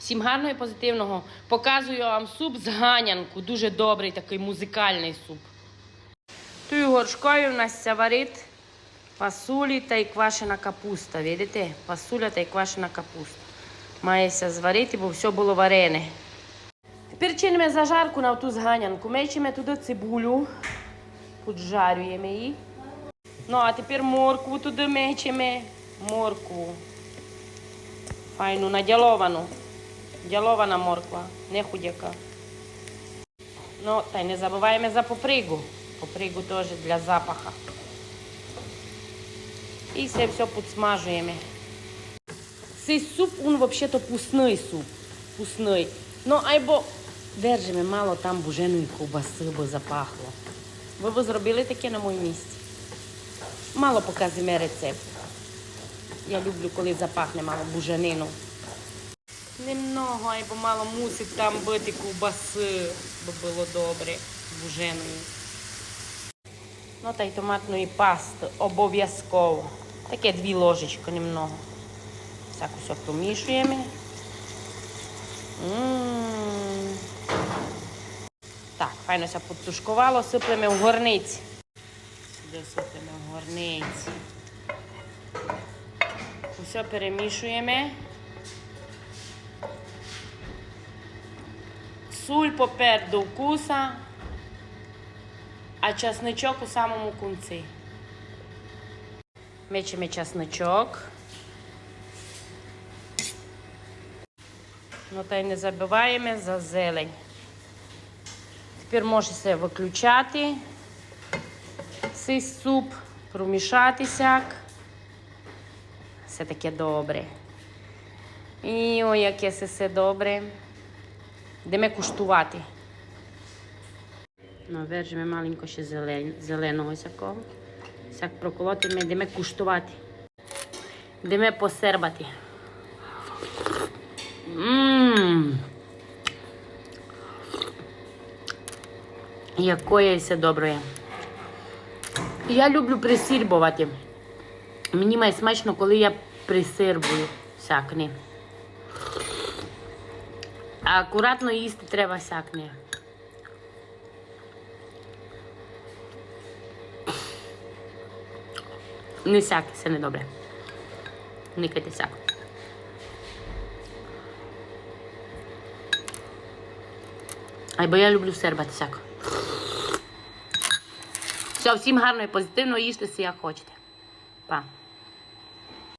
Всім гарного і позитивного. Показую вам суп з ганянку. Дуже добрий такий музикальний суп. Тут у горшкові у нас варить пасулі та й квашена капуста. Видите? Пасуля та й квашена капуста. Мається зварити, бо все було варене. Тепер чинимо зажарку на ту зганянку. Мечемо туди цибулю, поджарюємо її. Ну, а тепер моркву туди мечемо. Моркву. Файну, надяловану. Дялована морква, не худяка. Ну, та й не забуваємо за попригу. Попригу теж для запаха. І це все підсмажуємо. Цей суп, він взагалі то пусний суп. Пусний. Ну, айбо держимо мало там буженої ковбаси, бо запахло. Ви б зробили таке на моєму місці? Мало показуємо рецепт. Я люблю, коли запахне мало буженину. Немного, айбо мало мусить там бути ковбаси, бо було добре буженої. Ну та й томатної пасти обов'язково. Таке дві ложечки немного. Так все промішуємо. М. Так, файно все підтушкувало, сиплемо в горниці. Сюди сиплемо в горниці. Все перемішуємо. Суль попер до вкуса, а часничок у самому кінці. Мечемо часничок. Ну та й не забиваємо за зелень. Тепер можете виключати цей суп, промішати сяк. Все таке добре. І ой, яке все добре. Йдемо куштувати. Ну, вержимо маленько ще зелен, зеленого сякого. Сяк проколоти, ми йдемо куштувати. Йдемо посербати. Ммм. Якое все добре. Я люблю присірбувати. Мені має смачно, коли я присирбую сякни. А акуратно їсти треба сякне. Не сяк, це не добре. Никайте сяк. Ай, бо я люблю сербати сяк. Все, всім гарно і позитивно їжте, як хочете. Па.